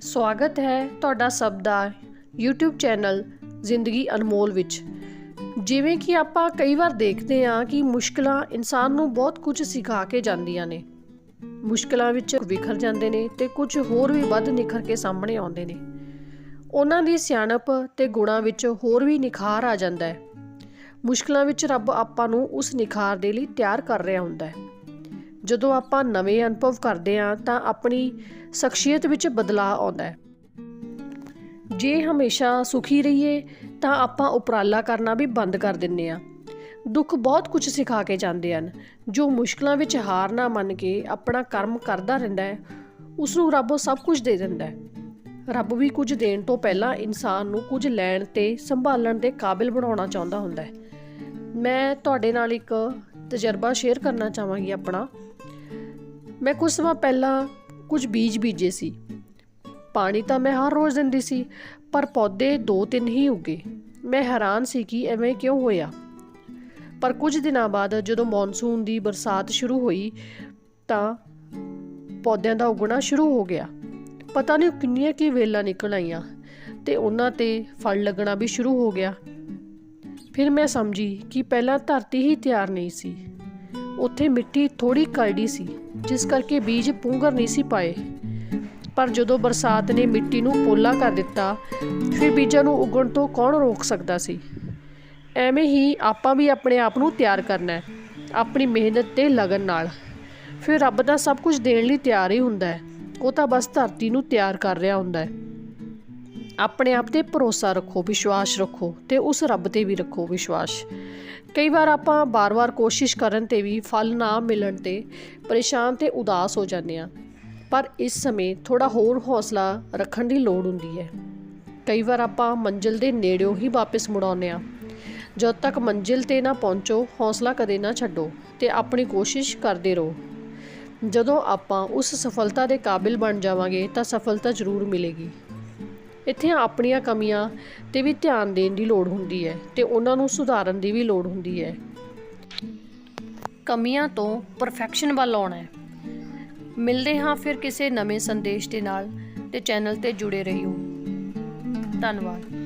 ਸਵਾਗਤ ਹੈ ਤੁਹਾਡਾ ਸਭ ਦਾ YouTube ਚੈਨਲ ਜ਼ਿੰਦਗੀ ਅਨਮੋਲ ਵਿੱਚ। ਜਿਵੇਂ ਕਿ ਆਪਾਂ ਕਈ ਵਾਰ ਦੇਖਦੇ ਹਾਂ ਕਿ ਮੁਸ਼ਕਲਾਂ ਇਨਸਾਨ ਨੂੰ ਬਹੁਤ ਕੁਝ ਸਿਖਾ ਕੇ ਜਾਂਦੀਆਂ ਨੇ। ਮੁਸ਼ਕਲਾਂ ਵਿੱਚ ਵਿਖਰ ਜਾਂਦੇ ਨੇ ਤੇ ਕੁਝ ਹੋਰ ਵੀ ਵੱਧ ਨਿਖਰ ਕੇ ਸਾਹਮਣੇ ਆਉਂਦੇ ਨੇ। ਉਹਨਾਂ ਦੀ ਸਿਆਣਪ ਤੇ ਗੁਣਾਂ ਵਿੱਚ ਹੋਰ ਵੀ ਨਿਖਾਰ ਆ ਜਾਂਦਾ ਹੈ। ਮੁਸ਼ਕਲਾਂ ਵਿੱਚ ਰੱਬ ਆਪਾਂ ਨੂੰ ਉਸ ਨਿਖਾਰ ਦੇ ਲਈ ਤਿਆਰ ਕਰ ਰਿਹਾ ਹੁੰਦਾ ਹੈ। ਜਦੋਂ ਆਪਾਂ ਨਵੇਂ ਅਨੁਭਵ ਕਰਦੇ ਹਾਂ, ਤਾਂ ਆਪਣੀ ਸ਼ਖਸੀਅਤ ਵਿੱਚ ਬਦਲਾਅ ਆਉਂਦਾ ਹੈ। ਜੇ ਹਮੇਸ਼ਾ ਸੁਖੀ ਰਹੀਏ, ਤਾਂ ਆਪਾਂ ਉਪਰਾਲਾ ਕਰਨਾ ਵੀ ਬੰਦ ਕਰ ਦਿੰਨੇ ਆ ਦੁੱਖ ਬਹੁਤ ਕੁਝ ਸਿਖਾ ਕੇ ਜਾਂਦੇ ਹਨ। ਜੋ ਮੁਸ਼ਕਲਾਂ ਵਿੱਚ ਹਾਰ ਨਾ ਮੰਨ ਕੇ ਆਪਣਾ ਕਰਮ ਕਰਦਾ ਰਹਿੰਦਾ ਹੈ ਉਸ ਨੂੰ ਰੱਬ ਸਭ ਕੁਝ ਦੇ ਦਿੰਦਾ ਹੈ। ਰੱਬ ਵੀ ਕੁਝ ਦੇਣ ਤੋਂ ਪਹਿਲਾਂ ਇਨਸਾਨ ਨੂੰ ਕੁਝ ਲੈਣ ਤੇ ਸੰਭਾਲਣ ਦੇ ਕਾਬਿਲ ਬਣਾਉਣਾ ਚਾਹੁੰਦਾ ਹੁੰਦਾ ਹੈ। ਮੈਂ ਤੁਹਾਡੇ ਨਾਲ ਇੱਕ ਤਜਰਬਾ ਸ਼ੇਅਰ ਕਰਨਾ ਚਾਹਾਂਗੀ ਆਪਣਾ। ਮੈਂ ਕੁਝ ਸਮਾਂ ਪਹਿਲਾਂ ਕੁਝ ਬੀਜ ਬੀਜੇ ਸੀ। ਪਾਣੀ ਤਾਂ ਮੈਂ ਹਰ ਰੋਜ਼ ਦਿੰਦੀ ਸੀ, ਪਰ ਪੌਦੇ ਦੋ ਤਿੰਨ ਹੀ ਉੱਗੇ। ਮੈਂ ਹੈਰਾਨ ਸੀ ਕਿ ਐਵੇਂ ਕਿਉਂ ਹੋਇਆ। ਪਰ ਕੁਝ ਦਿਨਾਂ ਬਾਅਦ ਜਦੋਂ ਮੌਨਸੂਨ ਦੀ ਬਰਸਾਤ ਸ਼ੁਰੂ ਹੋਈ, ਤਾਂ ਪੌਦਿਆਂ ਦਾ ਉਗਣਾ ਸ਼ੁਰੂ ਹੋ ਗਿਆ। ਪਤਾ ਨਹੀਂ ਕਿੰਨੀਆਂ ਕੀ ਵੇਲਾਂ ਨਿਕਲ ਆਈਆਂ, ਤੇ ਉਹਨਾਂ ਤੇ ਫਲ ਲੱਗਣਾ ਵੀ ਸ਼ੁਰੂ ਹੋ ਗਿਆ। ਫਿਰ ਮੈਂ ਸਮਝੀ ਕਿ ਪਹਿਲਾਂ ਧਰਤੀ ਹੀ ਤਿਆਰ ਨਹੀਂ ਸੀ। ਉੱਥੇ ਮਿੱਟੀ ਥੋੜੀ ਕਰੜੀ ਸੀ, ਜਿਸ ਕਰਕੇ ਬੀਜ ਪੁੰਗਰ ਨਹੀਂ ਸੀ ਪਾਏ। ਪਰ ਜਦੋਂ ਬਰਸਾਤ ਨੇ ਮਿੱਟੀ ਨੂੰ ਪੋਲਾ ਕਰ ਦਿੱਤਾ, ਫਿਰ ਬੀਜਾਂ ਨੂੰ ਉਗਣ ਤੋਂ ਕੌਣ ਰੋਕ ਸਕਦਾ ਸੀ? ਐਵੇਂ ਹੀ ਆਪਾਂ ਵੀ ਆਪਣੇ ਆਪ ਨੂੰ ਤਿਆਰ ਕਰਨਾ ਹੈ, ਆਪਣੀ ਮਿਹਨਤ ਤੇ ਲਗਨ ਨਾਲ। ਫਿਰ ਰੱਬ ਦਾ ਸਭ ਕੁਝ ਦੇਣ ਲਈ ਤਿਆਰ ਹੀ ਹੁੰਦਾ ਹੈ, ਉਹ ਤਾਂ ਬਸ ਧਰਤੀ ਨੂੰ ਤਿਆਰ ਕਰ ਰਿਹਾ ਹੁੰਦਾ ਹੈ। ਆਪਣੇ ਆਪ ਤੇ ਭਰੋਸਾ ਰੱਖੋ, ਵਿਸ਼ਵਾਸ ਰੱਖੋ ਤੇ ਉਸ ਰੱਬ ਤੇ ਵੀ ਰੱਖੋ ਵਿਸ਼ਵਾਸ। ਕਈ ਵਾਰ ਆਪਾਂ ਬਾਰ-ਬਾਰ ਕੋਸ਼ਿਸ਼ ਕਰਨ ਤੇ ਵੀ ਫਲ ਨਾ ਮਿਲਣ ਤੇ ਪਰੇਸ਼ਾਨ ਤੇ ਉਦਾਸ ਹੋ ਜਾਂਦੇ ਆ ਪਰ ਇਸ ਸਮੇਂ ਥੋੜਾ ਹੋਰ ਹੌਸਲਾ ਰੱਖਣ ਦੀ ਲੋੜ ਹੁੰਦੀ ਹੈ। ਕਈ ਵਾਰ ਆਪਾਂ ਮੰਜ਼ਿਲ ਦੇ ਨੇੜਿਓਂ ਹੀ ਵਾਪਸ ਮੁੜਾਉਂਦੇ ਆ ਜਦ ਤੱਕ ਮੰਜ਼ਿਲ ਤੇ ਨਾ ਪਹੁੰਚੋ, ਹੌਸਲਾ ਕਦੇ ਨਾ ਛੱਡੋ ਤੇ ਆਪਣੀ ਕੋਸ਼ਿਸ਼ ਕਰਦੇ ਰਹੋ। ਜਦੋਂ ਆਪਾਂ ਉਸ ਸਫਲਤਾ ਦੇ ਕਾਬਿਲ ਬਣ ਜਾਵਾਂਗੇ ਤਾਂ ਸਫਲਤਾ ਜ਼ਰੂਰ ਮਿਲੇਗੀ। ਇੱਥੇ ਆਪਣੀਆਂ ਕਮੀਆਂ ਤੇ ਵੀ ਧਿਆਨ ਦੇਣ ਦੀ ਲੋੜ ਹੁੰਦੀ ਹੈ ਤੇ ਉਹਨਾਂ ਨੂੰ ਸੁਧਾਰਨ ਦੀ ਵੀ ਲੋੜ ਹੁੰਦੀ ਹੈ। ਕਮੀਆਂ ਤੋਂ ਪਰਫੈਕਸ਼ਨ ਵੱਲ ਆਉਣਾ ਹੈ। ਮਿਲਦੇ ਹਾਂ ਫਿਰ ਕਿਸੇ ਨਵੇਂ ਸੰਦੇਸ਼ ਦੇ ਨਾਲ ਤੇ ਚੈਨਲ ਤੇ ਜੁੜੇ ਰਹਿਓ। ਧੰਨਵਾਦ।